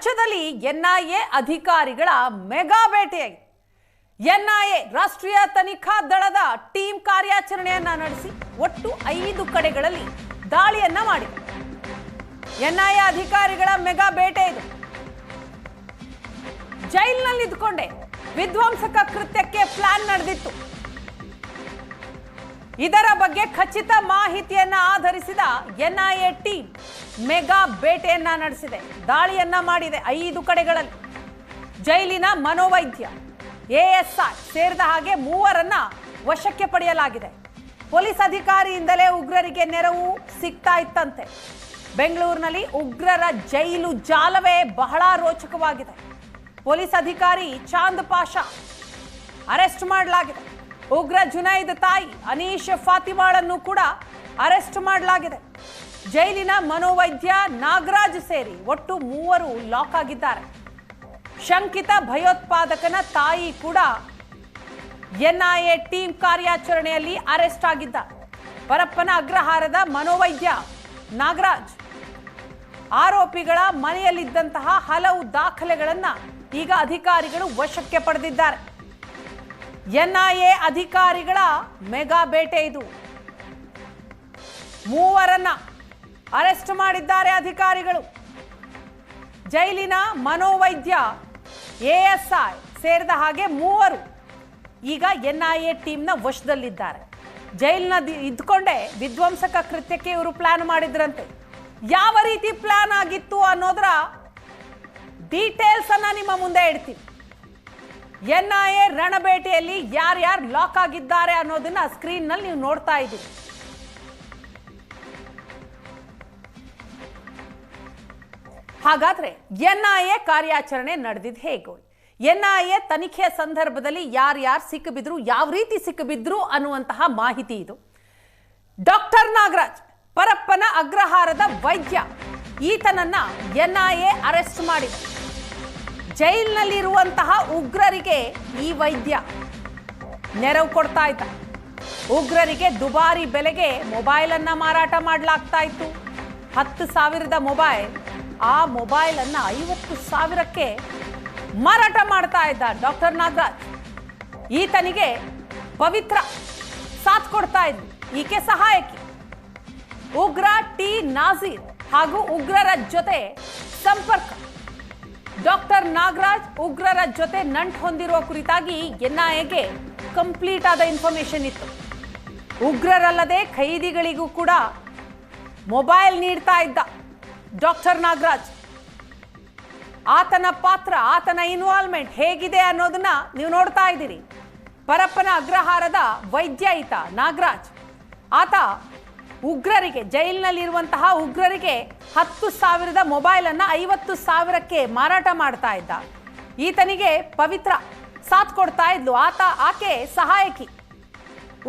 ರಾಜ್ಯದಲ್ಲಿ ಎನ್ಐಎ ಅಧಿಕಾರಿಗಳ mega ಭೇಟಿಯಾಗಿದೆ. NIA ರಾಷ್ಟ್ರೀಯ ತನಿಖಾ ದಳದ ಟೀಮ್ ಕಾರ್ಯಾಚರಣೆಯನ್ನ ನಡೆಸಿ ಒಟ್ಟು ಐದು ಕಡೆಗಳಲ್ಲಿ ದಾಳಿಯನ್ನ ಮಾಡಿದೆ. ಎನ್ಐಎ ಅಧಿಕಾರಿಗಳ ಮೆಗಾ ಬೇಟೆ ಇದು. ಜೈಲ್ನಲ್ಲಿ ಇದ್ಕೊಂಡೆ ವಿಧ್ವಂಸಕ ಕೃತ್ಯಕ್ಕೆ ಪ್ಲಾನ್ ನಡೆದಿತ್ತು. ಇದರ ಬಗ್ಗೆ ಖಚಿತ ಮಾಹಿತಿಯನ್ನ ಆಧರಿಸಿದ ಎನ್ಐಎ ಟೀಮ್ ಮೆಗಾ ಬೇಟೆಯನ್ನ ನಡೆಸಿದೆ. ದಾಳಿಯನ್ನ ಮಾಡಿದೆ ಐದು ಕಡೆಗಳಲ್ಲಿ. ಜೈಲಿನ ಮನೋವೈದ್ಯ ಎಎಸ್ಐ ಸೇರಿದ ಹಾಗೆ ಮೂವರನ್ನ ವಶಕ್ಕೆ ಪಡೆಯಲಾಗಿದೆ. ಪೊಲೀಸ್ ಅಧಿಕಾರಿಯಿಂದಲೇ ಉಗ್ರರಿಗೆ ನೆರವು ಸಿಗ್ತಾ ಇತ್ತಂತೆ. ಬೆಂಗಳೂರಿನಲ್ಲಿ ಉಗ್ರರ ಜೈಲು ಜಾಲವೇ ಬಹಳ ರೋಚಕವಾಗಿದೆ. ಪೊಲೀಸ್ ಅಧಿಕಾರಿ ಚಾಂದ್ ಪಾಷಾ ಅರೆಸ್ಟ್ ಮಾಡಲಾಗಿದೆ. ಉಗ್ರ ಜುನೈದ್ ತಾಯಿ ಅನೀಶ್ ಫಾತಿಮಾಳನ್ನು ಕೂಡ ಅರೆಸ್ಟ್ ಮಾಡಲಾಗಿದೆ. ಜೈಲಿನ ಮನೋವೈದ್ಯ ನಾಗರಾಜ್ ಸೇರಿ ಒಟ್ಟು ಮೂವರು ಲಾಕ್ ಆಗಿದ್ದಾರೆ. ಶಂಕಿತ ಭಯೋತ್ಪಾದಕನ ತಾಯಿ ಕೂಡ ಎನ್ಐಎ ಟೀಮ್ ಕಾರ್ಯಾಚರಣೆಯಲ್ಲಿ ಅರೆಸ್ಟ್ ಆಗಿದ್ದ. ಪರಪ್ಪನ ಅಗ್ರಹಾರದ ಮನೋವೈದ್ಯ ನಾಗರಾಜ್ ಆರೋಪಿಗಳ ಮನೆಯಲ್ಲಿದ್ದಂತಹ ಹಲವು ದಾಖಲೆಗಳನ್ನು ಈಗ ಅಧಿಕಾರಿಗಳು ವಶಕ್ಕೆ ಪಡೆದಿದ್ದಾರೆ. ಎನ್ಐಎ ಅಧಿಕಾರಿಗಳ ಮೆಗಾ ಬೇಟೆ ಇದು. ಮೂವರನ್ನ ಅರೆಸ್ಟ್ ಮಾಡಿದ್ದಾರೆ ಅಧಿಕಾರಿಗಳು. ಜೈಲಿನ ಮನೋವೈದ್ಯ, ಎಎಸ್ಐ ಸೇರಿದ ಹಾಗೆ ಮೂವರು ಈಗ ಎನ್ಐಎ ಟೀಮ್ನ ವಶದಲ್ಲಿದ್ದಾರೆ. ಜೈಲಿನ ಇದ್ಕೊಂಡೇ ವಿಧ್ವಂಸಕ ಕೃತ್ಯಕ್ಕೆ ಇವರು ಪ್ಲಾನ್ ಮಾಡಿದ್ರಂತೆ. ಯಾವ ರೀತಿ ಪ್ಲಾನ್ ಆಗಿತ್ತು ಅನ್ನೋದರ ಅನ್ನ ನಿಮ್ಮ ಮುಂದೆ ಇಡ್ತೀವಿ ಎನ್ಐಎ ರಣಬೇಟೆಯಲ್ಲಿ ಯಾರ್ಯಾರು ಲಾಕ್ ಆಗಿದ್ದಾರೆ ಅನ್ನೋದನ್ನ ಸ್ಕ್ರೀನ್ನಲ್ಲಿ ನೀವು ನೋಡ್ತಾ ಇದ್ದೀರಿ. ಹಾಗಾದ್ರೆ ಎನ್ಐಎ ಕಾರ್ಯಾಚರಣೆ ನಡೆದಿದ್ದು ಹೇಗೋ? ಎನ್ಐಎ ತನಿಖೆಯ ಸಂದರ್ಭದಲ್ಲಿ ಯಾರ್ಯಾರು ಸಿಕ್ಕಿಬಿದ್ರು, ಯಾವ ರೀತಿ ಸಿಕ್ಕಿಬಿದ್ರು ಅನ್ನುವಂತಹ ಮಾಹಿತಿ ಇದು. ಡಾಕ್ಟರ್ ನಾಗರಾಜ್, ಪರಪ್ಪನ ಅಗ್ರಹಾರದ ವೈದ್ಯ, ಈತನನ್ನ ಎನ್ಐಎ ಅರೆಸ್ಟ್ ಮಾಡಿದೆ. ಜೈಲಿನಲ್ಲಿರುವಂತಹ ಉಗ್ರರಿಗೆ ಈ ವೈದ್ಯ ನೆರವು ಕೊಡ್ತಾ ಇದ್ದ. ಉಗ್ರರಿಗೆ ದುಬಾರಿ ಬೆಲೆಗೆ ಮೊಬೈಲ್ ಅನ್ನ ಮಾರಾಟ ಮಾಡಲಾಗ್ತಾ ಇತ್ತು. ಹತ್ತು ಸಾವಿರದ ಮೊಬೈಲ್, ಆ ಮೊಬೈಲ್ ಅನ್ನ ಐವತ್ತು ಸಾವಿರಕ್ಕೆ ಮಾರಾಟ ಮಾಡ್ತಾ ಇದ್ದ ಡಾಕ್ಟರ್ ನಾಗರಾಜ್. ಈತನಿಗೆ ಪವಿತ್ರ ಸಾಥ್ ಕೊಡ್ತಾ ಇದ್ವಿ ಈಕೆ ಸಹಾಯಕಿ. ಉಗ್ರ ಟಿ ನಾಜೀರ್ ಹಾಗೂ ಉಗ್ರರ ಜೊತೆ ಸಂಪರ್ಕ. ಡಾಕ್ಟರ್ ನಾಗರಾಜ್ ಉಗ್ರರ ಜೊತೆ ನಂಟು ಹೊಂದಿರುವ ಕುರಿತಾಗಿ ಎನ್ಐಎಗೆ ಕಂಪ್ಲೀಟ್ ಆದ ಇನ್ಫಾರ್ಮೇಶನ್ ಇತ್ತು. ಉಗ್ರರಲ್ಲದೆ ಖೈದಿಗಳಿಗೂ ಕೂಡ ಮೊಬೈಲ್ ನೀಡ್ತಾ ಇದ್ದ ಡಾಕ್ಟರ್ ನಾಗರಾಜ್. ಆತನ ಪಾತ್ರ, ಆತನ ಇನ್ವಾಲ್ವ್ಮೆಂಟ್ ಹೇಗಿದೆ ಅನ್ನೋದನ್ನ ನೀವು ನೋಡ್ತಾ ಇದ್ದೀರಿ. ಪರಪ್ಪನ ಅಗ್ರಹಾರದ ವೈದ್ಯ ಈತ ನಾಗರಾಜ್. ಆತ ಉಗ್ರರಿಗೆ ಜೈಲಿನಲ್ಲಿರುವಂತಹ ಉಗ್ರರಿಗೆ ಹತ್ತು ಸಾವಿರದ ಮೊಬೈಲ್ ಅನ್ನ ಐವತ್ತು ಸಾವಿರಕ್ಕೆ ಮಾರಾಟ ಮಾಡ್ತಾ ಇದ್ದ. ಈತನಿಗೆ ಪವಿತ್ರ ಸಾಥ್ ಕೊಡ್ತಾ ಇದ್ಲು. ಆತ, ಆಕೆ ಸಹಾಯಕಿ.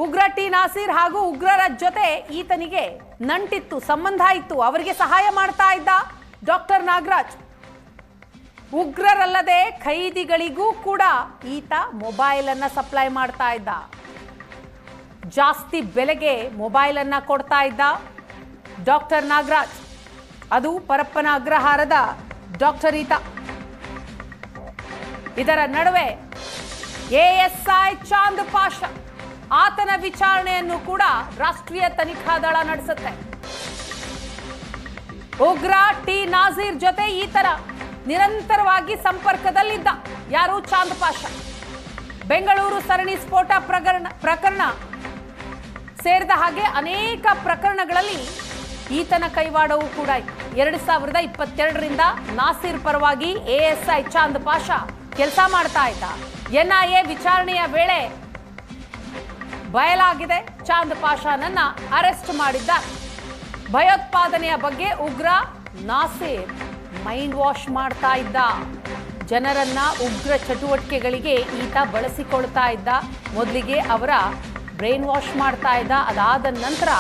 ಉಗ್ರ ಟಿ ನಾಸೀರ್ ಹಾಗೂ ಉಗ್ರರ ಜೊತೆ ಈತನಿಗೆ ನಂಟಿತ್ತು, ಸಂಬಂಧ ಇತ್ತು. ಅವರಿಗೆ ಸಹಾಯ ಮಾಡ್ತಾ ಇದ್ದ ಡಾಕ್ಟರ್ ನಾಗರಾಜ್. ಉಗ್ರರಲ್ಲದೆ ಖೈದಿಗಳಿಗೂ ಕೂಡ ಈತ ಮೊಬೈಲ್ ಅನ್ನ ಸಪ್ಲೈ ಮಾಡ್ತಾ ಇದ್ದ. ಜಾಸ್ತಿ ಬೆಲೆಗೆ ಮೊಬೈಲ್ ಅನ್ನ ಕೊಡ್ತಾ ಇದ್ದ ಡಾಕ್ಟರ್ ನಾಗರಾಜ್. ಅದು ಪರಪ್ಪನ ಅಗ್ರಹಾರದ ಡಾಕ್ಟರ್ ಈತ. ಇದರ ನಡುವೆ ಎಎಸ್ಐ ಚಾಂದ್ ಪಾಷ ಆತನ ವಿಚಾರಣೆಯನ್ನು ಕೂಡ ರಾಷ್ಟ್ರೀಯ ತನಿಖಾ ದಳ ನಡೆಸುತ್ತೆ. ಉಗ್ರ ಟಿ ನಾಜೀರ್ ಜೊತೆ ಈ ತರ ನಿರಂತರವಾಗಿ ಸಂಪರ್ಕದಲ್ಲಿದ್ದ ಯಾರು ಚಾಂದ್ ಪಾಷ ಬೆಂಗಳೂರು ಸರಣಿ ಸ್ಫೋಟ ಪ್ರಕರಣ ಪ್ರಕರಣ ಸೇರಿದ ಹಾಗೆ ಅನೇಕ ಪ್ರಕರಣಗಳಲ್ಲಿ ಈತನ ಕೈವಾಡವೂ ಕೂಡ ಎರಡು ಸಾವಿರದ ಇಪ್ಪತ್ತೆರಡರಿಂದ ನಾಸೀರ್ ಪರವಾಗಿ ಎಎಸ್ಐ ಚಾಂದ್ ಪಾಷಾ ಕೆಲಸ ಮಾಡ್ತಾ ಇದ್ದ. ಎನ್ಐಎ ವಿಚಾರಣೆಯ ವೇಳೆ ಬಯಲಾಗಿದೆ ಚಾಂದ್ ಪಾಷಾನನ್ನ ಅರೆಸ್ಟ್ ಮಾಡಿದ್ದಾರೆ. ಭಯೋತ್ಪಾದನೆಯ ಬಗ್ಗೆ ಉಗ್ರ ನಾಸೀರ್ ಮೈಂಡ್ ವಾಶ್ ಮಾಡ್ತಾ ಇದ್ದ. ಜನರನ್ನ ಉಗ್ರ ಚಟುವಟಿಕೆಗಳಿಗೆ ಈತ ಬಳಸಿಕೊಳ್ತಾ ಇದ್ದ. ಮೊದಲಿಗೆ ಅವರ ಬ್ರೈನ್ ವಾಶ್ ಮಾಡ್ತಾ ಇದ್ದ, ಅದಾದ ನಂತರ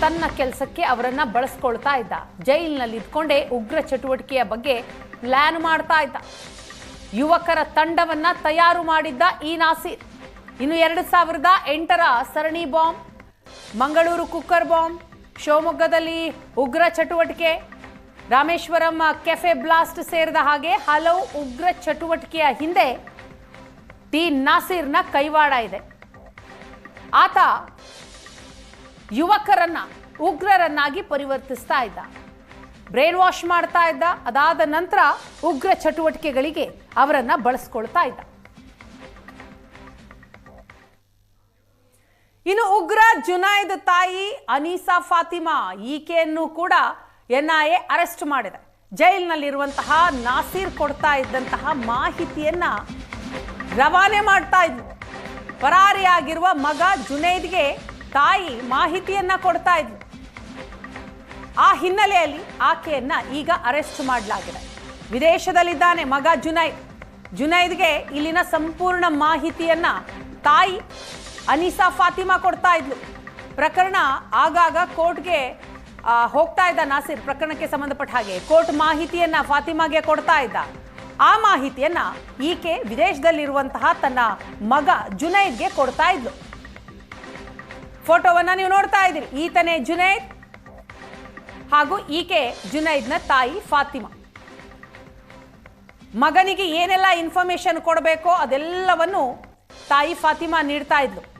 ತನ್ನ ಕೆಲಸಕ್ಕೆ ಅವರನ್ನ ಬಳಸ್ಕೊಳ್ತಾ ಇದ್ದ. ಜೈಲಿನಲ್ಲಿ ಇದ್ಕೊಂಡೇ ಉಗ್ರ ಚಟುವಟಿಕೆಯ ಬಗ್ಗೆ ಪ್ಲಾನ್ ಮಾಡ್ತಾ ಇದ್ದ. ಯುವಕರ ತಂಡವನ್ನ ತಯಾರು ಮಾಡಿದ್ದ ಈ ನಾಸೀರ್. ಇನ್ನು ಎರಡು ಸಾವಿರದ ಎಂಟರ ಸರಣಿ ಬಾಂಬ್, ಮಂಗಳೂರು ಕುಕ್ಕರ್ ಬಾಂಬ್, ಶಿವಮೊಗ್ಗದಲ್ಲಿ ಉಗ್ರ ಚಟುವಟಿಕೆ, ರಾಮೇಶ್ವರಂ ಕೆಫೆ ಬ್ಲಾಸ್ಟ್ ಸೇರಿದ ಹಾಗೆ ಹಲವು ಉಗ್ರ ಚಟುವಟಿಕೆಯ ಹಿಂದೆ ಟಿ ನಾಸೀರ್ನ ಕೈವಾಡ ಇದೆ. ಆತ ಯುವಕರನ್ನ, ಉಗ್ರರನ್ನಾಗಿ ಪರಿವರ್ತಿಸ್ತಾ ಇದ್ದ. ಬ್ರೈನ್ ವಾಶ್ ಮಾಡ್ತಾ ಇದ್ದ. ಅದಾದ ನಂತರ ಉಗ್ರ ಚಟುವಟಿಕೆಗಳಿಗೆ ಅವರನ್ನ ಬಳಸ್ಕೊಳ್ತಾ ಇದ್ದ. ಇನ್ನು ಉಗ್ರ ಜುನೈದ್ ತಾಯಿ ಅನೀಸಾ ಫಾತಿಮಾ ಈಕೆಯನ್ನು ಕೂಡ ಎನ್ಐಎ ಅರೆಸ್ಟ್ ಮಾಡಿದೆ. ಜೈಲಿನಲ್ಲಿರುವಂತಹ ನಾಸೀರ್ ಕೊಡ್ತಾ ಇದ್ದಂತಹ ಮಾಹಿತಿಯನ್ನ ರವಾನೆ ಮಾಡ್ತಾ ಇದ್ಲು. ಪರಾರಿಯಾಗಿರುವ ಮಗ ಜುನೈದ್ಗೆ ತಾಯಿ ಮಾಹಿತಿಯನ್ನ ಕೊಡ್ತಾ ಇದ್ಲು. ಆ ಹಿನ್ನೆಲೆಯಲ್ಲಿ ಆಕೆಯನ್ನ ಈಗ ಅರೆಸ್ಟ್ ಮಾಡಲಾಗಿದೆ. ವಿದೇಶದಲ್ಲಿದ್ದಾನೆ ಮಗ ಜುನೈದ್. ಜುನೈದ್ಗೆ ಇಲ್ಲಿನ ಸಂಪೂರ್ಣ ಮಾಹಿತಿಯನ್ನ ತಾಯಿ ಅನೀಸಾ ಫಾತಿಮಾ ಕೊಡ್ತಾ ಇದ್ಲು. ಪ್ರಕರಣ ಆಗಾಗ ಕೋರ್ಟ್ಗೆ ಹೋಗ್ತಾ ಇದ್ದ ನಾಸಿರ್ ಪ್ರಕರಣಕ್ಕೆ ಸಂಬಂಧಪಟ್ಟ ಹಾಗೆ. ಕೋರ್ಟ್ ಮಾಹಿತಿಯನ್ನ ಫಾತಿಮಾಗೆ ಕೊಡ್ತಾ ಇದ್ದ. ಆ ಮಾಹಿತಿಯನ್ನ ಈಕೆ ವಿದೇಶದಲ್ಲಿರುವಂತಹ ತನ್ನ ಮಗ ಜುನೈದ್ಗೆ ಕೊಡ್ತಾ ಇದ್ಲು. ಫೋಟೋವನ್ನ ನೀವು ನೋಡ್ತಾ ಇದ್ದೀರಿ. ಈತನೇ ಜುನೈದ್ ಹಾಗೂ ಈಕೆ ಜುನೈದ್ನ ತಾಯಿ ಫಾತಿಮಾ. ಮಗನಿಗೆ ಏನೆಲ್ಲ ಇನ್ಫಾರ್ಮೇಶನ್ ಕೊಡಬೇಕೋ ಅದೆಲ್ಲವನ್ನು ತಾಯಿ ಫಾತಿಮಾ ನೀಡ್ತಾ ಇದ್ಲು.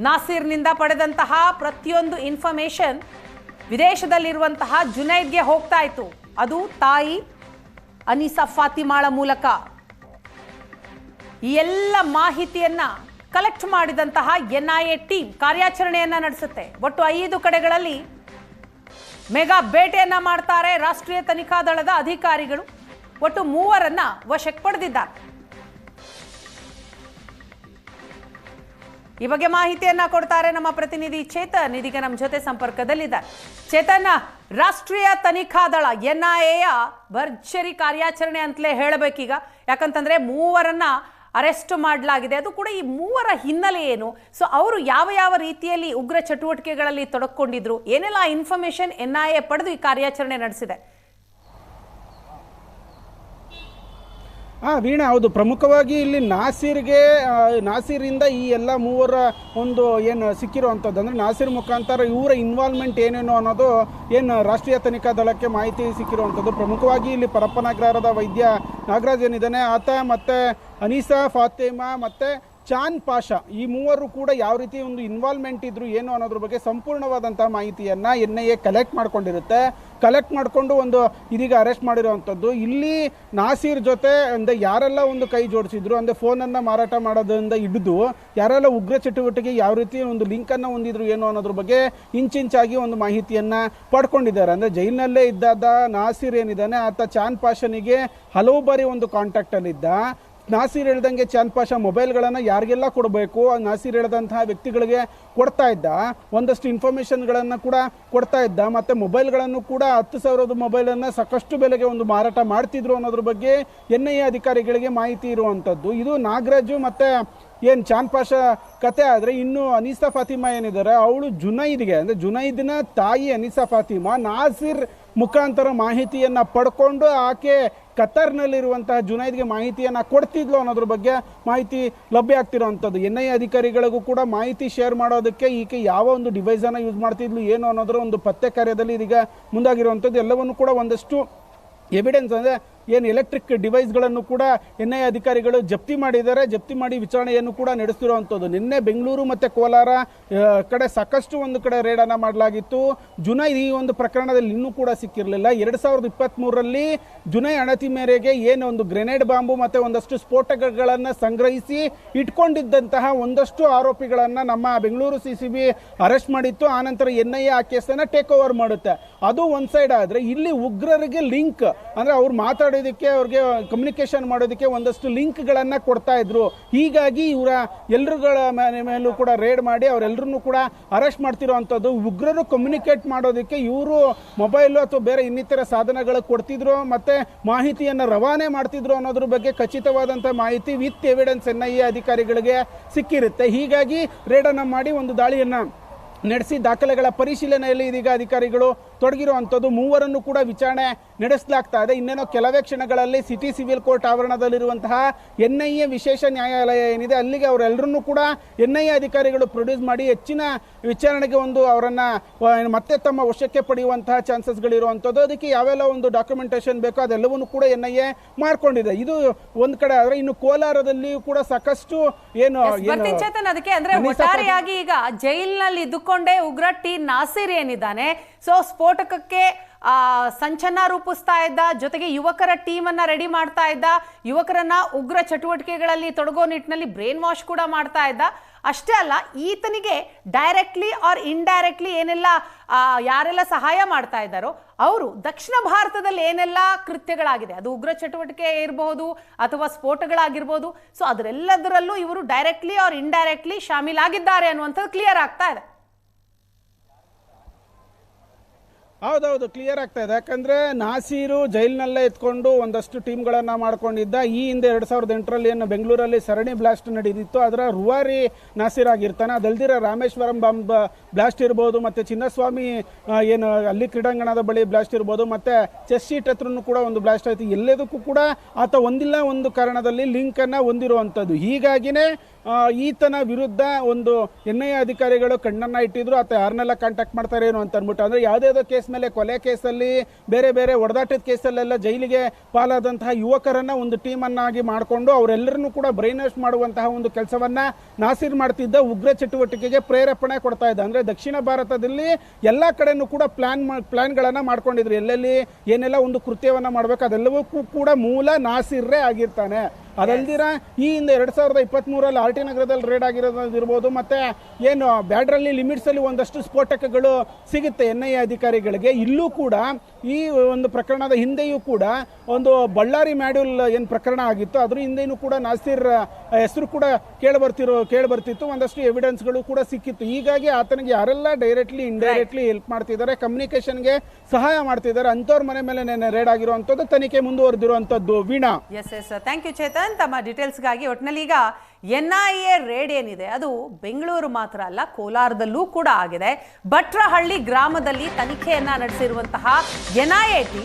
ನಾಸೀರ್ನಿಂದ ಪಡೆದಂತಹ ಪ್ರತಿಯೊಂದು ಇನ್ಫಾರ್ಮೇಶನ್ ವಿದೇಶದಲ್ಲಿರುವಂತಹ ಜುನೈದ್ಗೆ ಹೋಗ್ತಾ ಇತ್ತು. ಅದು ತಾಯಿ ಅನೀಸಾ ಫಾತಿಮಾಳ ಮೂಲಕ ಈ ಎಲ್ಲ ಮಾಹಿತಿಯನ್ನ ಕಲೆಕ್ಟ್ ಮಾಡಿದಂತಹ ಎನ್ ಐ ಎ ಟೀಮ್ ಕಾರ್ಯಾಚರಣೆಯನ್ನ ನಡೆಸುತ್ತೆ. ಒಟ್ಟು ಐದು ಕಡೆಗಳಲ್ಲಿ ಮೆಗಾ ಬೇಟೆಯನ್ನ ಮಾಡ್ತಾರೆ ರಾಷ್ಟ್ರೀಯ ತನಿಖಾ ದಳದ ಅಧಿಕಾರಿಗಳು. ಒಟ್ಟು ಮೂವರನ್ನ ವಶಕ್ಕೆ ಪಡೆದಿದ್ದಾರೆ. ಈ ಬಗ್ಗೆ ಮಾಹಿತಿಯನ್ನ ಕೊಡ್ತಾರೆ ನಮ್ಮ ಪ್ರತಿನಿಧಿ ಚೇತನ್. ಇದೀಗ ನಮ್ಮ ಜೊತೆ ಸಂಪರ್ಕದಲ್ಲಿದ್ದಾರೆ. ಚೇತನ್, ರಾಷ್ಟ್ರೀಯ ತನಿಖಾ ದಳ ಎನ್ಐಎಯ ಭರ್ಜರಿ ಕಾರ್ಯಾಚರಣೆ ಅಂತಲೇ ಹೇಳಬೇಕೀಗ. ಯಾಕಂತಂದ್ರೆ ಮೂವರನ್ನ ಅರೆಸ್ಟ್ ಮಾಡಲಾಗಿದೆ. ಅದು ಕೂಡ ಈ ಮೂವರ ಹಿನ್ನೆಲೆ ಏನು? ಸೊ ಅವರು ಯಾವ ಯಾವ ರೀತಿಯಲ್ಲಿ ಉಗ್ರ ಚಟುವಟಿಕೆಗಳಲ್ಲಿ ತೊಡಕೊಂಡಿದ್ರು? ಏನೆಲ್ಲ ಇನ್ಫಾರ್ಮೇಶನ್ ಎನ್ಐಎ ಪಡೆದು ಈ ಕಾರ್ಯಾಚರಣೆ ನಡೆಸಿದೆ? ಹಾ ವೀಣಾ, ಹೌದು. ಪ್ರಮುಖವಾಗಿ ಇಲ್ಲಿ ನಾಸಿರ್ಗೆ ನಾಸಿರಿಂದ ಈ ಎಲ್ಲ ಮೂವರ ಒಂದು ಏನು ಸಿಕ್ಕಿರುವಂಥದ್ದು ಅಂದರೆ ನಾಸಿರ್ ಮುಖಾಂತರ ಇವರ ಇನ್ವಾಲ್ವ್ಮೆಂಟ್ ಏನೇನು ಅನ್ನೋದು ಏನು ರಾಷ್ಟ್ರೀಯ ತನಿಖಾ ದಳಕ್ಕೆ ಮಾಹಿತಿ ಸಿಕ್ಕಿರುವಂಥದ್ದು ಪ್ರಮುಖವಾಗಿ ಇಲ್ಲಿ ಪರಪ್ಪನಗರದ ವೈದ್ಯ ನಾಗರಾಜ್ ಏನಿದ್ದಾನೆ, ಆತ ಮತ್ತು ಅನೀಸಾ ಫಾತಿಮಾ ಮತ್ತು ಚಾನ್ ಪಾಷಾ, ಈ ಮೂವರು ಕೂಡ ಯಾವ ರೀತಿ ಒಂದು ಇನ್ವಾಲ್ವ್ಮೆಂಟ್ ಇದ್ರು ಏನು ಅನ್ನೋದ್ರ ಬಗ್ಗೆ ಸಂಪೂರ್ಣವಾದಂಥ ಮಾಹಿತಿಯನ್ನು ಎನ್ ಐ ಎ ಕಲೆಕ್ಟ್ ಮಾಡ್ಕೊಂಡಿರುತ್ತೆ. ಕಲೆಕ್ಟ್ ಮಾಡಿಕೊಂಡು ಒಂದು ಇದೀಗ ಅರೆಸ್ಟ್ ಮಾಡಿರುವಂಥದ್ದು. ಇಲ್ಲಿ ನಾಸೀರ್ ಜೊತೆ ಅಂದರೆ ಯಾರೆಲ್ಲ ಒಂದು ಕೈ ಜೋಡಿಸಿದ್ರು, ಅಂದರೆ ಫೋನನ್ನು ಮಾರಾಟ ಮಾಡೋದ್ರಿಂದ ಹಿಡಿದು ಯಾರೆಲ್ಲ ಉಗ್ರ ಚಟುವಟಿಕೆ ಯಾವ ರೀತಿ ಒಂದು ಲಿಂಕನ್ನು ಹೊಂದಿದ್ರು ಏನು ಅನ್ನೋದ್ರ ಬಗ್ಗೆ ಇಂಚಿಂಚಾಗಿ ಒಂದು ಮಾಹಿತಿಯನ್ನು ಪಡ್ಕೊಂಡಿದ್ದಾರೆ. ಅಂದರೆ ಜೈಲಿನಲ್ಲೇ ಇದ್ದಾದ ನಾಸೀರ್ ಏನಿದ್ದಾನೆ, ಆತ ಚಾನ್ ಪಾಷನಿಗೆ ಹಲವು ಬಾರಿ ಒಂದು ಕಾಂಟ್ಯಾಕ್ಟಲ್ಲಿದ್ದ ನಾಸೀರ್ ಹೇಳ್ದಂಗೆ ಚಾಂದ್ ಪಾಷ ಮೊಬೈಲ್ಗಳನ್ನು ಯಾರಿಗೆಲ್ಲ ಕೊಡಬೇಕು? ನಾಸೀರ್ ಹೇಳಿದಂತಹ ವ್ಯಕ್ತಿಗಳಿಗೆ ಕೊಡ್ತಾ ಇದ್ದ, ಒಂದಷ್ಟು ಇನ್ಫಾರ್ಮೇಷನ್ಗಳನ್ನು ಕೂಡ ಕೊಡ್ತಾ ಇದ್ದ, ಮತ್ತು ಮೊಬೈಲ್ಗಳನ್ನು ಕೂಡ ಹತ್ತು ಸಾವಿರದ ಮೊಬೈಲನ್ನು ಸಾಕಷ್ಟು ಬೆಲೆಗೆ ಒಂದು ಮಾರಾಟ ಮಾಡ್ತಿದ್ರು ಅನ್ನೋದ್ರ ಬಗ್ಗೆ ಎನ್ ಐ ಎ ಅಧಿಕಾರಿಗಳಿಗೆ ಮಾಹಿತಿ ಇರುವಂಥದ್ದು ಇದು ನಾಗರಾಜು ಮತ್ತು ಏನು ಚಾಂದ್ ಪಾಷ ಕತೆ ಆದರೆ ಇನ್ನು ಅನೀಸಾ ಫಾತಿಮಾ ಏನಿದ್ದಾರೆ, ಅವಳು ಜುನೈದ್ಗೆ, ಅಂದರೆ ಜುನೈದ್ನ ತಾಯಿ ಅನೀಸಾ ಫಾತಿಮಾ, ನಾಸಿರ್ ಮುಖಾಂತರ ಮಾಹಿತಿಯನ್ನು ಪಡ್ಕೊಂಡು ಆಕೆ ಕತರ್ನಲ್ಲಿರುವಂತಹ ಜುನೈದ್ಗೆ ಮಾಹಿತಿಯನ್ನು ಕೊಡ್ತಿದ್ಲು ಅನ್ನೋದ್ರ ಬಗ್ಗೆ ಮಾಹಿತಿ ಲಭ್ಯ ಆಗ್ತಿರೋವಂಥದ್ದು ಎನ್ ಐ ಅಧಿಕಾರಿಗಳಿಗೂ ಕೂಡ ಮಾಹಿತಿ ಶೇರ್ ಮಾಡೋದಕ್ಕೆ ಈಕೆ ಯಾವ ಒಂದು ಡಿವೈಸನ್ನು ಯೂಸ್ ಮಾಡ್ತಿದ್ಲು, ಏನು ಅನ್ನೋದರ ಒಂದು ಪತ್ತೆ ಕಾರ್ಯದಲ್ಲಿ ಇದೀಗ ಮುಂದಾಗಿರುವಂಥದ್ದು. ಎಲ್ಲವನ್ನು ಕೂಡ ಒಂದಷ್ಟು ಎವಿಡೆನ್ಸ್ ಅಂದರೆ ಏನು ಎಲೆಕ್ಟ್ರಿಕ್ ಡಿವೈಸ್ಗಳನ್ನು ಕೂಡ ಎನ್ ಐ ಅಧಿಕಾರಿಗಳು ಜಪ್ತಿ ಮಾಡಿದ್ದಾರೆ. ಜಪ್ತಿ ಮಾಡಿ ವಿಚಾರಣೆಯನ್ನು ಕೂಡ ನಡೆಸ್ತಿರುವಂಥದ್ದು ನಿನ್ನೆ ಬೆಂಗಳೂರು ಮತ್ತು ಕೋಲಾರ ಕಡೆ ಸಾಕಷ್ಟು ಒಂದು ಕಡೆ ರೇಡನ್ನು ಮಾಡಲಾಗಿತ್ತು. ಜುನೈ ಈ ಒಂದು ಪ್ರಕರಣದಲ್ಲಿ ಇನ್ನೂ ಕೂಡ ಸಿಕ್ಕಿರಲಿಲ್ಲ. ಎರಡು ಸಾವಿರದ ಇಪ್ಪತ್ತ್ಮೂರರಲ್ಲಿ ಜುನೈ ಅಣತಿ ಮೇರೆಗೆ ಏನು ಒಂದು ಗ್ರೆನೇಡ್ ಬಾಂಬು ಮತ್ತು ಒಂದಷ್ಟು ಸ್ಫೋಟಕಗಳನ್ನು ಸಂಗ್ರಹಿಸಿ ಇಟ್ಕೊಂಡಿದ್ದಂತಹ ಒಂದಷ್ಟು ಆರೋಪಿಗಳನ್ನು ನಮ್ಮ Bengaluru C C B arrest ಮಾಡಿತ್ತು. ಆನಂತರ ಎನ್ ಐ ಎ ಆ ಕೇಸನ್ನು ಟೇಕ್ ಓವರ್ ಮಾಡುತ್ತೆ. ಅದು ಒಂದು ಸೈಡ್ ಆದರೆ ಇಲ್ಲಿ ಉಗ್ರರಿಗೆ ಲಿಂಕ್ ಅಂದರೆ ಅವ್ರು ಮಾತಾಡೋದಕ್ಕೆ ಅವ್ರಿಗೆ ಕಮ್ಯುನಿಕೇಷನ್ ಮಾಡೋದಕ್ಕೆ ಒಂದಷ್ಟು ಲಿಂಕ್ಗಳನ್ನು ಕೊಡ್ತಾ ಇದ್ರು. ಹೀಗಾಗಿ ಇವರ ಎಲ್ಲರುಗಳ ಮೇಲೂ ಕೂಡ ರೇಡ್ ಮಾಡಿ ಅವರೆಲ್ಲರನ್ನೂ ಕೂಡ ಅರೆಸ್ಟ್ ಮಾಡ್ತಿರೋ ಅಂಥದ್ದು ಉಗ್ರರು ಕಮ್ಯುನಿಕೇಟ್ ಮಾಡೋದಕ್ಕೆ ಇವರು ಮೊಬೈಲು ಅಥವಾ ಬೇರೆ ಇನ್ನಿತರ ಸಾಧನಗಳು ಕೊಡ್ತಿದ್ರು ಮತ್ತು ಮಾಹಿತಿಯನ್ನು ರವಾನೆ ಮಾಡ್ತಿದ್ರು ಅನ್ನೋದ್ರ ಬಗ್ಗೆ ಖಚಿತವಾದಂಥ ಮಾಹಿತಿ with evidence N I A ಅಧಿಕಾರಿಗಳಿಗೆ ಸಿಕ್ಕಿರುತ್ತೆ. ಹೀಗಾಗಿ ರೇಡನ್ನು ಮಾಡಿ ಒಂದು ದಾಳಿಯನ್ನು ನಡೆಸಿ ದಾಖಲೆಗಳ ಪರಿಶೀಲನೆಯಲ್ಲಿ ಇದೀಗ ಅಧಿಕಾರಿಗಳು ತೊಡಗಿರುವಂಥದ್ದು. ಮೂವರನ್ನು ಕೂಡ ವಿಚಾರಣೆ ನಡೆಸಲಾಗ್ತಾ ಇದೆ. ಇನ್ನೇನೋ ಕೆಲವೇ ಕ್ಷಣಗಳಲ್ಲಿ ಸಿಟಿ ಸಿವಿಲ್ ಕೋರ್ಟ್ ಆವರಣದಲ್ಲಿರುವಂತಹ ಎನ್ ಐ ಎ ವಿಶೇಷ ನ್ಯಾಯಾಲಯ ಏನಿದೆ ಅಲ್ಲಿಗೆ ಅವರೆಲ್ಲರನ್ನೂ ಕೂಡ ಎನ್ ಐ ಎ ಅಧಿಕಾರಿಗಳು ಪ್ರೊಡ್ಯೂಸ್ ಮಾಡಿ ಹೆಚ್ಚಿನ ವಿಚಾರಣೆಗೆ ಒಂದು ಅವರನ್ನು ಮತ್ತೆ ತಮ್ಮ ವಶಕ್ಕೆ ಪಡೆಯುವಂತಹ ಚಾನ್ಸಸ್ಗಳಿರುವಂಥದ್ದು. ಅದಕ್ಕೆ ಯಾವೆಲ್ಲ ಒಂದು ಡಾಕ್ಯುಮೆಂಟೇಶನ್ ಬೇಕೋ ಅದೆಲ್ಲವನ್ನು ಕೂಡ ಎನ್ ಐ ಎ ಮಾಡಿಕೊಂಡಿದೆ. ಇದು ಒಂದು ಕಡೆ ಆದರೆ ಇನ್ನು ಕೋಲಾರದಲ್ಲಿಯೂ ಕೂಡ ಸಾಕಷ್ಟು ಏನು ಚೇತನ್ ಅದಕ್ಕೆ ಅಂದ್ರೆ ಒಟ್ಟಾರೆಯಾಗಿ ಈಗ ಜೈಲಿನಲ್ಲಿ ಇದ್ದುಕೊಂಡೇ ಉಗ್ರ ಟಿ ನಾಸೀರ್ ಏನಿದ್ದಾನೆ ಸೊ ಸ್ಫೋಟಕಕ್ಕೆ ಸಂಚನ್ನ ಸಂಚನ ರೂಪಿಸ್ತಾ ಇದ್ದ, ಜೊತೆಗೆ ಯುವಕರ ಟೀಮ್ ಅನ್ನ ರೆಡಿ ಮಾಡ್ತಾ ಇದ್ದ, ಯುವಕರನ್ನ ಉಗ್ರ ಚಟುವಟಿಕೆಗಳಲ್ಲಿ ತೊಡಗೋ ನಿಟ್ಟಿನಲ್ಲಿ ಬ್ರೈನ್ ವಾಶ್ ಕೂಡ ಮಾಡ್ತಾ ಇದ್ದ. ಅಷ್ಟೇ ಅಲ್ಲ, ಈತನಿಗೆ ಡೈರೆಕ್ಟ್ಲಿ ಆರ್ ಇಂಡೈರೆಕ್ಟ್ಲಿ ಏನೆಲ್ಲ ಯಾರೆಲ್ಲ ಸಹಾಯ ಮಾಡ್ತಾ ಇದ್ದಾರೋ, ಅವರು ದಕ್ಷಿಣ ಭಾರತದಲ್ಲಿ ಏನೆಲ್ಲ ಕೃತ್ಯಗಳಾಗಿದೆ. ಅದು ಉಗ್ರ ಚಟುವಟಿಕೆ ಇರಬಹುದು ಅಥವಾ ಸ್ಫೋಟಗಳಾಗಿರ್ಬೋದು ಸೊ ಅದರೆಲ್ಲದರಲ್ಲೂ ಇವರು ಡೈರೆಕ್ಟ್ಲಿ ಆರ್ ಇಂಡೈರೆಕ್ಟ್ಲಿ ಶಾಮೀಲಾಗಿದ್ದಾರೆ ಅನ್ನುವಂಥದ್ದು ಕ್ಲಿಯರ್ ಆಗ್ತಾ ಇದೆ. ಹೌದೌದು ಕ್ಲಿಯರ್ ಆಗ್ತಾ ಇದೆ. ಯಾಕಂದ್ರೆ ನಾಸೀರು ಜೈಲಿನಲ್ಲೇ ಎತ್ಕೊಂಡು ಒಂದಷ್ಟು ಟೀಮ್ಗಳನ್ನ ಮಾಡ್ಕೊಂಡಿದ್ದ ಈ ಹಿಂದೆ ಎರಡ್ ಸಾವಿರದ ಎಂಟರಲ್ಲಿ ಏನು ಬೆಂಗಳೂರಲ್ಲಿ ಸರಣಿ ಬ್ಲಾಸ್ಟ್ ನಡೆದಿತ್ತು ಅದರ ರುವಾರಿ ನಾಸೀರ್ ಆಗಿರ್ತಾನೆ. ಅದಲ್ದಿರ ರಾಮೇಶ್ವರಂ ಬಾಂಬ್ ಬ್ಲಾಸ್ಟ್ ಇರ್ಬೋದು, ಮತ್ತೆ ಚಿನ್ನಸ್ವಾಮಿ ಏನು ಅಲ್ಲಿ ಕ್ರೀಡಾಂಗಣದ ಬಳಿ ಬ್ಲಾಸ್ಟ್ ಇರ್ಬೋದು, ಮತ್ತೆ ಚೆಸ್ ಶೀಟ್ ಹತ್ರನೂ ಕೂಡ ಒಂದು ಬ್ಲಾಸ್ಟ್ ಆಯಿತು. ಎಲ್ಲದಕ್ಕೂ ಕೂಡ ಆತ ಒಂದಿಲ್ಲ ಒಂದು ಕಾರಣದಲ್ಲಿ ಲಿಂಕ್ ಅನ್ನ ಹೊಂದಿರುವಂತದ್ದು. ಹೀಗಾಗಿನೇ ಈತನ ವಿರುದ್ಧ ಒಂದು ಎನ್ ಐ ಅಧಿಕಾರಿಗಳು ಕಣ್ಣನ್ನ ಇಟ್ಟಿದ್ರು. ಆತ ಯಾರನ್ನೆಲ್ಲ ಕಾಂಟ್ಯಾಕ್ಟ್ ಮಾಡ್ತಾರೆ ಏನು ಅಂತ ಅಂದ್ಬಿಟ್ಟು. ಅಂದ್ರೆ ಯಾವುದ್ಯಾವುದೋ ಕೇಸ್ ಮೇಲೆ ಕೊಲೆ ಕೇಸಲ್ಲಿ, ಬೇರೆ ಬೇರೆ ಹೊಡೆದಾಟದ ಕೇಸಲ್ಲೆಲ್ಲ ಜೈಲಿಗೆ ಪಾಲಾದಂತಹ ಯುವಕರನ್ನ ಒಂದು ಟೀಮನ್ನಾಗಿ ಮಾಡಿಕೊಂಡು ಅವರೆಲ್ಲರನ್ನೂ ಕೂಡ ಬ್ರೈನ್ ವಾಶ್ ಮಾಡುವಂತಹ ಒಂದು ಕೆಲಸವನ್ನ ನಾಸೀರ್ ಮಾಡ್ತಿದ್ದ ಉಗ್ರ ಚಟುವಟಿಕೆಗೆ ಪ್ರೇರೇಪಣೆ ಕೊಡ್ತಾ ಇದ್ದ. ಅಂದ್ರೆ ದಕ್ಷಿಣ ಭಾರತದಲ್ಲಿ ಎಲ್ಲ ಕಡೆನೂ ಕೂಡ ಪ್ಲಾನ್ ಪ್ಲ್ಯಾನ್ಗಳನ್ನು ಮಾಡ್ಕೊಂಡಿದ್ರು. ಎಲ್ಲೆಲ್ಲಿ ಏನೆಲ್ಲ ಒಂದು ಕೃತ್ಯವನ್ನ ಮಾಡ್ಬೇಕು ಅದೆಲ್ಲವಕ್ಕೂ ಕೂಡ ಮೂಲ ನಾಸಿರ್ರೇ ಆಗಿರ್ತಾನೆ. ಅದಲ್ದಿರ ಈ ಹಿಂದೆ ಎರಡು ಸಾವಿರದ ಇಪ್ಪತ್ತ್ ಮೂರಲ್ಲಿ ಆರ್ ಟಿ ನಗರದಲ್ಲಿ ರೇಡ್ ಆಗಿರೋದಿರ್ಬೋದು ಮತ್ತೆ ಏನು ಬ್ಯಾಡ್ರಲ್ಲಿ ಲಿಮಿಟ್ಸ್ ಅಲ್ಲಿ ಒಂದಷ್ಟು ಸ್ಫೋಟಕಗಳು ಸಿಗುತ್ತೆ ಎನ್ ಐ ಎ ಅಧಿಕಾರಿಗಳಿಗೆ. ಇಲ್ಲೂ ಕೂಡ ಈ ಒಂದು ಪ್ರಕರಣದ ಹಿಂದೆಯೂ ಕೂಡ ಒಂದು ಬಳ್ಳಾರಿ ಮ್ಯಾಡ್ಯೂಲ್ ಏನು ಪ್ರಕರಣ ಆಗಿತ್ತು ಅದ್ರ ಹಿಂದೆಯೂ ಕೂಡ ನಾಸೀರ್ ಹೆಸರು ಕೂಡ ಕೇಳಿ ಬರ್ತಿರೋ ಕೇಳಿ ಬರ್ತಿತ್ತು ಒಂದಷ್ಟು ಎವಿಡೆನ್ಸ್ಗಳು ಕೂಡ ಸಿಕ್ಕಿತ್ತು. ಹೀಗಾಗಿ ಆತನಿಗೆ ಯಾರೆಲ್ಲ ಡೈರೆಕ್ಟ್ಲಿ ಇಂಡೈರೆಕ್ಟ್ಲಿ ಹೆಲ್ಪ್ ಮಾಡ್ತಿದ್ದಾರೆ ಕಮ್ಯುನಿಕೇಷನ್ಗೆ ಸಹಾಯ ಮಾಡ್ತಿದ್ದಾರೆ ಅಂಥವ್ರ ಮನೆ ಮೇಲೆ ರೇಡ್ ಆಗಿರುವಂಥದ್ದು ತನಿಖೆ ಮುಂದುವರೆದಿರುವಂಥದ್ದು. Veena. Yes yes thank you Chetan ತಮ್ಮ ಡೀಟೇಲ್ಸ್ಗಾಗಿ ಒಟ್ಟಿನಲ್ಲಿ ಈಗ ಎನ್ ಐ ಎ ರೇಡ್ ಏನಿದೆ, ಅದು ಬೆಂಗಳೂರು ಮಾತ್ರ ಅಲ್ಲ, ಕೋಲಾರದಲ್ಲೂ ಕೂಡ ಆಗಿದೆ. ಭಟ್ರಹಳ್ಳಿ ಗ್ರಾಮದಲ್ಲಿ ತನಿಖೆಯನ್ನ ನಡೆಸಿರುವಂತಹ ಎನ್ ಐ ಎ ಟಿ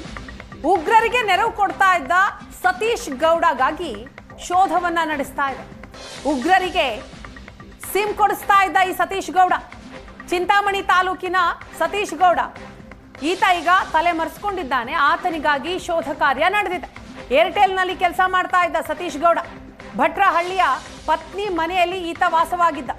ಉಗ್ರರಿಗೆ ನೆರವು ಕೊಡ್ತಾ ಇದ್ದ ಸತೀಶ್ ಗೌಡಗಾಗಿ ಶೋಧವನ್ನ ನಡೆಸ್ತಾ ಇದೆ. ಉಗ್ರರಿಗೆ ಸಿಮ್ ಕೊಡಿಸ್ತಾ ಇದ್ದ ಈ ಸತೀಶ್ ಗೌಡ, ಚಿಂತಾಮಣಿ ತಾಲೂಕಿನ ಸತೀಶ್ ಗೌಡ. ಈತ ಈಗ ತಲೆ ಮರೆಸ್ಕೊಂಡಿದ್ದಾನೆ, ಆತನಿಗಾಗಿ ಶೋಧ ಕಾರ್ಯ ನಡೆದಿದೆ. ಏರ್ಟೆಲ್ನಲ್ಲಿ ಕೆಲಸ ಮಾಡ್ತಾ ಇದ್ದ ಸತೀಶ್ ಗೌಡ, ಭಟ್ರಹಳ್ಳಿಯ ಪತ್ನಿ ಮನೆಯಲ್ಲಿ ಈತ ವಾಸವಾಗಿದ್ದ.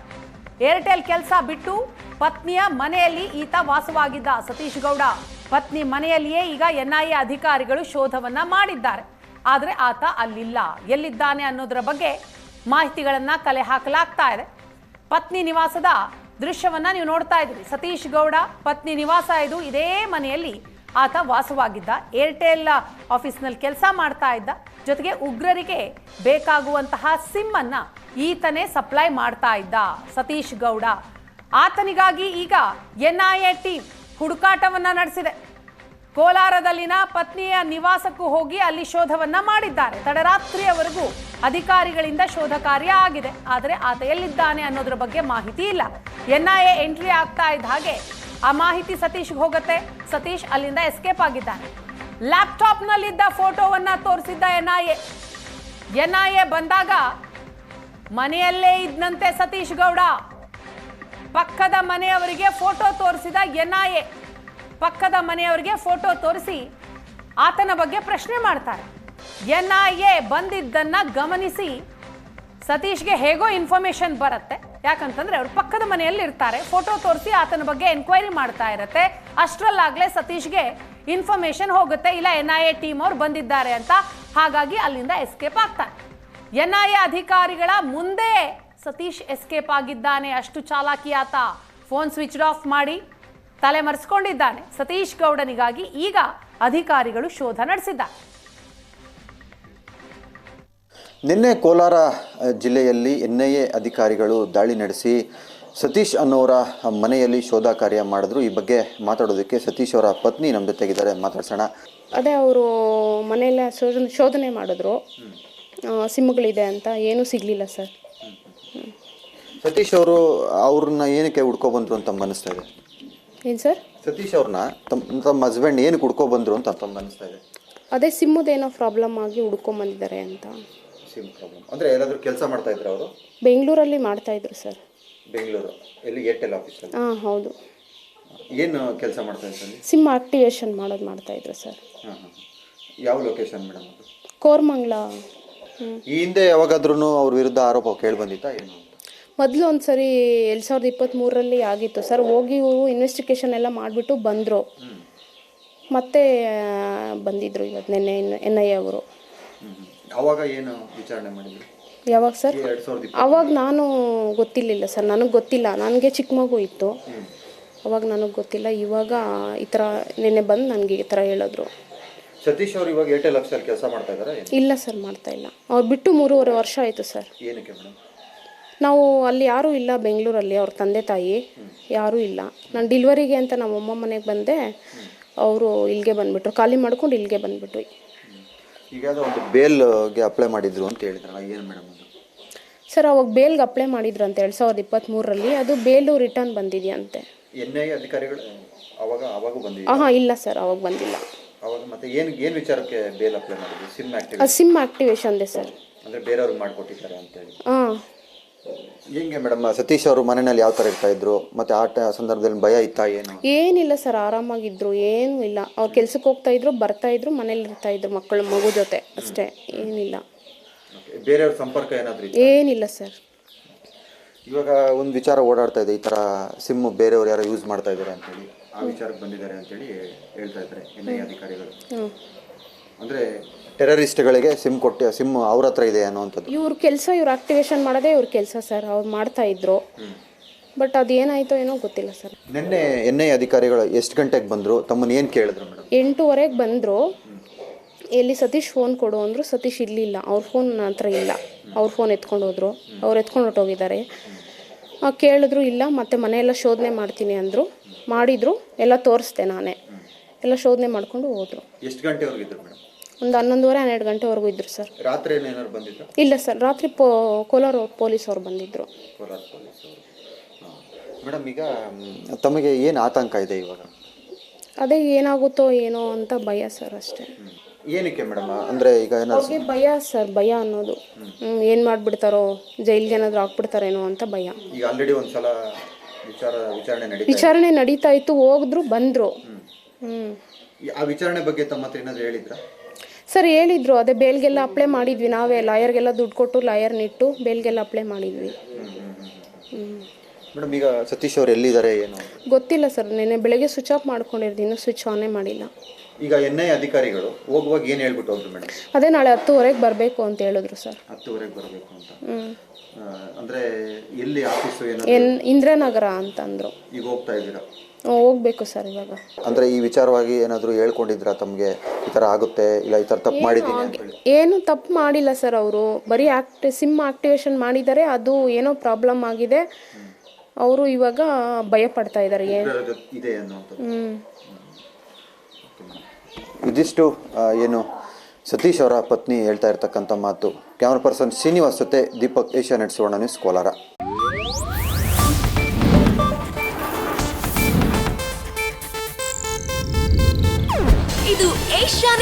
ಏರ್ಟೆಲ್ ಕೆಲಸ ಬಿಟ್ಟು ಪತ್ನಿಯ ಮನೆಯಲ್ಲಿ ಈತ ವಾಸವಾಗಿದ್ದ ಸತೀಶ್ ಗೌಡ, ಪತ್ನಿ ಮನೆಯಲ್ಲಿಯೇ ಈಗ ಎನ್ಐಎ ಅಧಿಕಾರಿಗಳು ಶೋಧವನ್ನ ಮಾಡಿದ್ದಾರೆ. ಆದರೆ ಆತ ಅಲ್ಲಿಲ್ಲ. ಎಲ್ಲಿದ್ದಾನೆ ಅನ್ನೋದರ ಬಗ್ಗೆ ಮಾಹಿತಿಗಳನ್ನ ಕಲೆ ಹಾಕಲಾಗ್ತಾ ಇದೆ. ಪತ್ನಿ ನಿವಾಸದ ದೃಶ್ಯವನ್ನ ನೀವು ನೋಡ್ತಾ ಇದ್ದೀರಿ. ಸತೀಶ್ ಗೌಡ, ಪತ್ನಿ ನಿವಾಸ ಇದು ಇದೇ ಮನೆಯಲ್ಲಿ ಆತ ವಾಸವಾಗಿದ್ದ ಏರ್ಟೆಲ್ ಆಫೀಸ್ನಲ್ಲಿ ಕೆಲಸ ಮಾಡ್ತಾ ಇದ್ದ. ಜೊತೆಗೆ ಉಗ್ರರಿಗೆ ಬೇಕಾಗುವಂತಹ ಸಿಮ್ ಅನ್ನ ಈತನೇ ಸಪ್ಲೈ ಮಾಡ್ತಾ ಇದ್ದ. ಸತೀಶ್ ಗೌಡ ಆತನಿಗಾಗಿ ಈಗ ಎನ್ಐಎ ಟೀಮ್ ಹುಡುಕಾಟವನ್ನು ನಡೆಸಿದೆ. ಕೋಲಾರದಲ್ಲಿನ ಪತ್ನಿಯ ನಿವಾಸಕ್ಕೂ ಹೋಗಿ ಅಲ್ಲಿ ಶೋಧವನ್ನ ಮಾಡಿದ್ದಾರೆ. ತಡರಾತ್ರಿಯವರೆಗೂ ಅಧಿಕಾರಿಗಳಿಂದ ಶೋಧ ಕಾರ್ಯ ಆಗಿದೆ. ಆದರೆ ಆತ ಎಲ್ಲಿದ್ದಾನೆ ಅನ್ನೋದ್ರ ಬಗ್ಗೆ ಮಾಹಿತಿ ಇಲ್ಲ. ಎನ್ಐಎ ಎಂಟ್ರಿ ಆಗ್ತಾ ಇದ್ದ ಹಾಗೆ ಆ ಮಾಹಿತಿ ಸತೀಶ್ಗೆ ಹೋಗುತ್ತೆ. ಸತೀಶ್ ಅಲ್ಲಿಂದ ಎಸ್ಕೇಪ್ ಆಗಿದ್ದಾನೆ. ಲ್ಯಾಪ್ಟಾಪ್ನಲ್ಲಿದ್ದ ಫೋಟೋವನ್ನ ತೋರಿಸಿದ್ದ ಎನ್ಐಎ. ಎನ್ಐಎ ಬಂದಾಗ ಮನೆಯಲ್ಲೇ ಇದ್ದಂತೆ ಸತೀಶ್ ಗೌಡ. ಪಕ್ಕದ ಮನೆಯವರಿಗೆ ಫೋಟೋ ತೋರಿಸಿದ ಎನ್ಐಎ. ಪಕ್ಕದ ಮನೆಯವರಿಗೆ ಫೋಟೋ ತೋರಿಸಿ ಆತನ ಬಗ್ಗೆ ಪ್ರಶ್ನೆ ಮಾಡ್ತಾರೆ. ಎನ್ ಐ ಎ ಬಂದಿದ್ದನ್ನ ಗಮನಿಸಿ ಸತೀಶ್ಗೆ ಹೇಗೋ ಇನ್ಫಾರ್ಮೇಶನ್ ಬರುತ್ತೆ. ಯಾಕಂತಂದ್ರೆ ಅವರು ಪಕ್ಕದ ಮನೆಯಲ್ಲಿ ಇರ್ತಾರೆ. ಫೋಟೋ ತೋರಿಸಿ ಆತನ ಬಗ್ಗೆ ಎನ್ಕ್ವೈರಿ ಮಾಡ್ತಾ ಇರತ್ತೆ. ಅಷ್ಟರಲ್ಲಾಗಲೇ ಸತೀಶ್ಗೆ ಇನ್ಫಾರ್ಮೇಶನ್ ಹೋಗುತ್ತೆ. ಇಲ್ಲ, ಎನ್ ಐ ಎ ಟೀಮ್ ಅವ್ರು ಬಂದಿದ್ದಾರೆ ಅಂತ. ಹಾಗಾಗಿ ಅಲ್ಲಿಂದ ಎಸ್ಕೇಪ್ ಆಗ್ತಾರೆ. ಎನ್ ಐ ಎ ಅಧಿಕಾರಿಗಳ ಮುಂದೆ ಸತೀಶ್ ಎಸ್ಕೇಪ್ ಆಗಿದ್ದಾನೆ. ಅಷ್ಟು ಚಾಲಾಕಿ ಆತ. ಫೋನ್ ಸ್ವಿಚ್ ಆಫ್ ಮಾಡಿ. ತಲೆ ಮರೆಸ್ಕೊಂಡಿದ್ದಾನೆ. ಸತೀಶ್ ಗೌಡನಿಗಾಗಿ ಈಗ ಅಧಿಕಾರಿಗಳು ಶೋಧ ನಡೆಸಿದ್ದಾರೆ. ನಿನ್ನೆ ಕೋಲಾರ ಜಿಲ್ಲೆಯಲ್ಲಿ ಎನ್ ಐ ಎ ಅಧಿಕಾರಿಗಳು ದಾಳಿ ನಡೆಸಿ ಸತೀಶ್ ಅನ್ನೋರ ಮನೆಯಲ್ಲಿ ಶೋಧ ಕಾರ್ಯ ಮಾಡಿದ್ರು. ಈ ಬಗ್ಗೆ ಮಾತಾಡೋದಕ್ಕೆ ಸತೀಶ್ ಅವರ ಪತ್ನಿ ನಮ್ಮ ಜೊತೆಗಿದ್ದಾರೆ. ಮಾತಾಡ್ಸೋಣ. ಅದೇ ಅವರು ಮನೆಯಲ್ಲ ಶೋಧನೆ ಶೋಧನೆ ಮಾಡಿದ್ರು. ಸಿಮ್ಗಳಿದೆ ಅಂತ ಏನೂ ಸಿಗಲಿಲ್ಲ ಸರ್. ಸತೀಶ್ ಅವರು ಅವ್ರನ್ನ ಏನಕ್ಕೆ ಹುಡ್ಕೊಬಂದ್ರು ಅಂತ ಮನಸ್ತಾ ಇದೆ ಏನು ಸರ್? ಸತೀಶ್ ಅವ್ರನ್ನ ತಮ್ಮ ತಮ್ಮ ಹಸ್ಬೆಂಡ್ ಏನು ಹುಡ್ಕೊ ಬಂದ್ರು ಅಂತ ತಮ್ಗೆ ಅನಿಸ್ತಾ ಇದೆ. ಅದೇ ಸಿಮ್ಮದೇನೋ ಪ್ರಾಬ್ಲಮ್ ಆಗಿ ಹುಡ್ಕೊಂಬಂದಿದ್ದಾರೆ ಅಂತ. ಸಿಮ್ ಪ್ರಾಬ್ಲಮ್ ಅಂದರೆ ಏನಾದರೂ ಕೆಲಸ ಮಾಡ್ತಾ ಇದ್ರು ಅವರು? ಬೆಂಗಳೂರಲ್ಲಿ ಮಾಡ್ತಾಯಿದ್ರು ಸರ್. ಬೆಂಗಳೂರು. ಎಲ್ಲಿ ಏರ್ಟೆಲ್ ಆಫೀಸಲ್ಲಿ ಹಾಂ ಹೌದು. ಏನು ಕೆಲಸ ಮಾಡ್ತಾ ಅಲ್ಲಿ? ಸಿಮ್ ಆಕ್ಟಿವೇಶನ್ ಮಾಡೋದು ಮಾಡ್ತಾಯಿದ್ರು ಸರ್. ಹಾಂ ಹಾಂ ಯಾವ ಲೊಕೇಶನ್ ಮೇಡಮ್ ಅದು? ಕೋರ್ಮಂಗ್ಲ. ಹ್ಞೂ ಈ ಹಿಂದೆ ಯಾವಾಗಾದ್ರೂ ಅವ್ರ ವಿರುದ್ಧ ಆರೋಪ ಕೇಳಿ ಬಂದಿತ್ತಾ ಏನು? ಮೊದಲು ಒಂದು ಸರಿ ಎರಡು ಸಾವಿರದ ಇಪ್ಪತ್ತ್ಮೂರರಲ್ಲಿ ಆಗಿತ್ತು. ಸರ್ ಹೋಗಿ ಇವರು ಇನ್ವೆಸ್ಟಿಗೇಷನ್ ಎಲ್ಲ ಮಾಡಿಬಿಟ್ಟು ಬಂದರು. ಮತ್ತೆ ಬಂದಿದ್ದರು ಬಂದಿದ್ರು ಇವತ್ತು ನಿನ್ನೆ ಎನ್ ಐ ಅವರು. ಅವಾಗ ಏನು ವಿಚಾರಣೆ ಮಾಡಿದ್ರು? ಯಾವಾಗ ಸರ್? ಅವಾಗ ನಾನು ಗೊತ್ತಿರಲಿಲ್ಲ ಸರ್. ನನಗೆ ಗೊತ್ತಿಲ್ಲ. ನನಗೆ ಚಿಕ್ಕ ಮಗು ಇತ್ತು. ಅವಾಗ ನನಗೆ ಗೊತ್ತಿಲ್ಲ. ಇವಾಗ ಈ ಥರ ನಿನ್ನೆ ಬಂದು ನನಗೆ ಈ ಥರ ಹೇಳಿದ್ರು. ಸತೀಶ್ ಅವರು ಇವಾಗ ಏರ್ಟೆಲ್ ಆಫೀಸಲ್ಲಿ ಕೆಲಸ ಮಾಡ್ತಾ ಇದ್ದಾರೆ ಇಲ್ಲ ಸರ್ ಮಾಡ್ತಾ ಇಲ್ಲ. ಅವ್ರು ಬಿಟ್ಟು ಮೂರುವರೆ ವರ್ಷ ಆಯಿತು ಸರ್. ಏನಕ್ಕೆ ಮೇಡಮ್? ನಾವು ಅಲ್ಲಿ ಯಾರೂ ಇಲ್ಲ ಬೆಂಗಳೂರಲ್ಲಿ ಅವ್ರ ತಂದೆ ತಾಯಿ ಯಾರೂ ಇಲ್ಲ. ನಾನು ಡಿಲ್ವರಿಗೆ ಅಂತ ನಮ್ಮಮ್ಮ ಮನೆಗೆ ಬಂದೆ ಅವರು ಇಲ್ಲಿಗೆ ಬಂದುಬಿಟ್ರು. ಖಾಲಿ ಮಾಡ್ಕೊಂಡು ಇಲ್ಲಿಗೆ ಬಂದುಬಿಟ್ವಿ. ಈಗ ಒಂದು ಬೇಲ್ಗೆ ಅಪ್ಲೈ ಮಾಡಿದ್ರು ಅಂತ ಹೇಳಿದ್ರಲ್ಲ ಏನು ಮೇಡಮ್ ಸರ್ ಅವಾಗ ಬೇಲ್ಗೆ ಅಪ್ಲೈ ಮಾಡಿದ್ರು ಅಂತ ಎರಡು ಸಾವಿರದ ಇಪ್ಪತ್ತ್ಮೂರರಲ್ಲಿ ಅದು ಬೇಲು ರಿಟರ್ನ್ ಬಂದಿದೆಯಂತೆ. ಎನ್ ಐ ಅಧಿಕಾರಿಗಳು ಅವಾಗ ಅವಾಗ ಬಂದಿದೆ ಹಾಂ ಇಲ್ಲ ಸರ್ ಅವಾಗ ಬಂದಿಲ್ಲ. ಅವಾಗ ಮತ್ತೆ ಏನು ಏನು ವಿಚಾರಕ್ಕೆ ಬೇಲ್ ಅಪ್ಲೈ ಮಾಡಿದ್ರು? ಸಿಮ್ ಆಕ್ಟಿವ್ ಸಿಮ್ ಆಕ್ಟಿವೇಶನ್ದೆ ಸರ್. ಅಂದರೆ ಬೇರೆಯವ್ರಿಗೆ ಮಾಡಿಕೊಟ್ಟಿದ್ದಾರೆ ಅಂತೇಳಿ ಹಾಂ ಹೆಂಗೆ ಮೇಡಮ್ ಸತೀಶ್ ಅವರು ಮನೆಯಲ್ಲಿ ಯಾವ ಥರ ಇರ್ತಾ ಇದ್ರು? ಮತ್ತೆ ಆ ಟ- ಸಂದರ್ಭದಲ್ಲಿ ಭಯ ಇತ್ತಾ ಏನು? ಏನಿಲ್ಲ ಸರ್ ಆರಾಮಾಗಿದ್ರು ಏನೂ ಇಲ್ಲ. ಅವ್ರು ಕೆಲ್ಸಕ್ಕೆ ಹೋಗ್ತಾ ಇದ್ರು ಬರ್ತಾ ಇದ್ರು ಮನೇಲಿ ಇರ್ತಾ ಇದ್ರು ಮಕ್ಕಳು ಮಗು ಜೊತೆ ಅಷ್ಟೇ ಏನಿಲ್ಲ. ಬೇರೆಯವ್ರ ಸಂಪರ್ಕ ಏನಾದರೂ ಏನಿಲ್ಲ ಸರ್. ಇವಾಗ ಒಂದು ವಿಚಾರ ಓಡಾಡ್ತಾ ಇದೆ ಈ ಥರ ಸಿಮ್ ಬೇರೆಯವ್ರು ಯಾರೋ ಯೂಸ್ ಮಾಡ್ತಾ ಇದ್ದಾರೆ ಅಂತೇಳಿ ಆ ವಿಚಾರಕ್ಕೆ ಬಂದಿದ್ದಾರೆ ಅಂತೇಳಿ ಹೇಳ್ತಾ ಇದ್ದಾರೆ ಎನ್ ಐ ಅಧಿಕಾರಿಗಳು. ಹ್ಞೂ ಅಂದರೆ ಟೆರರಿಸ್ಟ್ಗಳಿಗೆ ಸಿಮ್ ಕೊಟ್ಟು ಸಿಮ್ ಅವ್ರ ಹತ್ರ ಇದೆ ಅನ್ನುವಂಥದ್ದು. ಇವ್ರ ಕೆಲಸ ಇವ್ರು ಆಕ್ಟಿವೇಶನ್ ಮಾಡೋದೇ ಇವ್ರ ಕೆಲಸ ಸರ್ ಅವ್ರು ಮಾಡ್ತಾ ಇದ್ರು. ಬಟ್ ಅದೇನಾಯ್ತೋ ಏನೋ ಗೊತ್ತಿಲ್ಲ ಸರ್ ನಿನ್ನೆ ಎನ್ ಐ ಅಧಿಕಾರಿಗಳು ಎಷ್ಟು ಗಂಟೆಗೆ ಬಂದರು? ತಮ್ಮನ್ನು ಏನು ಕೇಳಿದ್ರು ಮೇಡಮ್? ಎಂಟೂವರೆಗೆ ಬಂದರು. ಎಲ್ಲಿ ಸತೀಶ್ ಫೋನ್ ಕೊಡು ಅಂದರು ಸತೀಶ್ ಇರಲಿಲ್ಲ ಅವ್ರ ಫೋನ್ ನನ್ನ ಹತ್ರ ಇಲ್ಲ. ಅವ್ರ ಫೋನ್ ಎತ್ಕೊಂಡು ಹೋದ್ರು. ಅವ್ರು ಎತ್ಕೊಂಡು ಹೊಟ್ಟೋಗಿದ್ದಾರೆ ಕೇಳಿದ್ರು ಇಲ್ಲ ಮತ್ತೆ ಮನೆಯೆಲ್ಲ ಶೋಧನೆ ಮಾಡ್ತೀನಿ ಅಂದರು. ಮಾಡಿದರು. ಎಲ್ಲ ತೋರಿಸ್ದೆ ನಾನೇ. ಎಲ್ಲ ಶೋಧನೆ ಮಾಡಿಕೊಂಡು ಹೋದರು. ಎಷ್ಟು ಗಂಟೆವರೆಗೆ ಇದ್ರು ಮೇಡಮ್? ಒಂದು ಹನ್ನೊಂದುವರೆ ಹನ್ನೆರಡು ಗಂಟೆವರೆಗೂ ಇದ್ರು ಸರ್. ರಾತ್ರಿ ಏನಾದ್ರು ಇಲ್ಲ ಸರ್ ರಾತ್ರಿ ಪೋ ಕೋಲಾರ ಪೊಲೀಸ್ ಅವ್ರು ಬಂದಿದ್ರು. ಕೋಲಾರ ಮೇಡಮ್ ಈಗ ಮ್, ತಮಗೆ ಏನು ಆತಂಕ ಇದೆ ಇವಾಗ? ಅದೇ ಏನಾಗುತ್ತೋ ಏನೋ ಅಂತ ಭಯ ಸರ್ ಅಷ್ಟೇ. ಏನಕ್ಕೆ ಮೇಡಮ್ ಅಂದರೆ ಈಗ ಏನಾದ್ರು ಅವ್ರಿಗೆ ಭಯ ಸರ್ ಭಯ ಅನ್ನೋದು. ಏನು ಮಾಡಿಬಿಡ್ತಾರೋ ಜೈಲಿಗೆ ಏನಾದರೂ ಹಾಕ್ಬಿಡ್ತಾರೇನೋ ಅಂತ ಭಯ. ಈಗ ಆಲ್ರೆಡಿ ಒಂದು ಸಲ ವಿಚಾರ ವಿಚಾರಣೆ ನಡೀತಾ ವಿಚಾರಣೆ ನಡೀತಾ ಇತ್ತು ಹೋಗಿದ್ರು ಬಂದರು. ಹ್ಞೂ ಇದೆ. ಆ ವಿಚಾರಣೆ ಬಗ್ಗೆ ತಮ್ಮ ಹತ್ರ ಏನಾದ್ರು ಹೇಳಿದ್ರಾ? ಸರ್ ಹೇಳಿದ್ರು ಅದೇ ಬೇಲ್ಗೆಲ್ಲ ಅಪ್ಲೈ ಮಾಡಿದ್ವಿ ನಾವೇ ಲಾಯರ್ಗೆಲ್ಲ ದುಡ್ಡು ಕೊಟ್ಟು ಲಾಯರ್ನಿಟ್ಟು ಬೇಲ್ಗೆಲ್ಲ ಅಪ್ಲೈ ಮಾಡಿದ್ವಿ. ಮೇಡಮ್ ಈಗ ಸತೀಶ್ ಅವ್ರು ಎಲ್ಲಿದ್ದಾರೆ ಏನು? ಗೊತ್ತಿಲ್ಲ ಸರ್ ನೆನ್ನೆ ಬೆಳಗ್ಗೆ ಸ್ವಿಚ್ ಆಫ್ ಮಾಡ್ಕೊಂಡಿರ್ತೀನಿ ಇನ್ನೂ ಸ್ವಿಚ್ ಆನೇ ಮಾಡಿಲ್ಲ. ಈಗ ಎನ್ ಐ ಅಧಿಕಾರಿಗಳು ಹೋಗುವಾಗ ಏನು ಹೇಳ್ಬಿಟ್ಟು ಹೋದ್ರು ಮೇಡಮ್? ಅದೇ ನಾಳೆ ಹತ್ತುವರೆಗೆ ಬರಬೇಕು ಅಂತ ಹೇಳಿದ್ರು ಸರ್. ಹತ್ತುವರೆಗೆ ಬರಬೇಕು ಅಂತ. ಆ, ಅಂದ್ರೆ ಎಲ್ಲಿ ಆಫೀಸು ಏನಾದ್ರು ಎನ್ ಇಂದಿರಾನಗರ ಅಂತಂದರು. ಈಗ ಹೋಗ್ತಾ ಇದ್ದೀರಾ? ಹೋಗ್ಬೇಕು ಸರ್ ಇವಾಗ. ಅಂದ್ರೆ ಈ ವಿಚಾರವಾಗಿ ಏನಾದರೂ ಹೇಳ್ಕೊಂಡಿದ್ರಾ ತಮಗೆ? ಈ ತರ ಆಗುತ್ತೆ ಇಲ್ಲ ಈ ತರ ತಪ್ಪು ಮಾಡಿದ್ದೀನಿ ಅಂತ ಹೇಳಿ. ಏನು ತಪ್ಪು ಮಾಡಿಲ್ಲ ಸರ್ ಅವರು. ಬರೀ ಆಕ್ಟಿ ಸಿಮ್ ಆಕ್ಟಿವೇಶನ್ ಮಾಡಿದ್ದಾರೆ ಅದು ಏನೋ ಪ್ರಾಬ್ಲಮ್ ಆಗಿದೆ. ಅವರು ಇವಾಗ ಭಯ ಪಡ್ತಾ ಇದ್ದಾರೆ. ಏನು ಇದೆ ಅನ್ನುವಂಥದ್ದು. ಹ್ಞೂ ಇದಿಷ್ಟು ಆ, ಏನು ಸತೀಶ್ ಅವರ ಪತ್ನಿ ಹೇಳ್ತಾ ಇರ್ತಕ್ಕಂಥ ಮಾತು. ಕ್ಯಾಮ್ರಾ ಪರ್ಸನ್ ಶ್ರೀನಿವಾಸ್ ಜೊತೆ Deepak Asianet Suvarna news Kolar.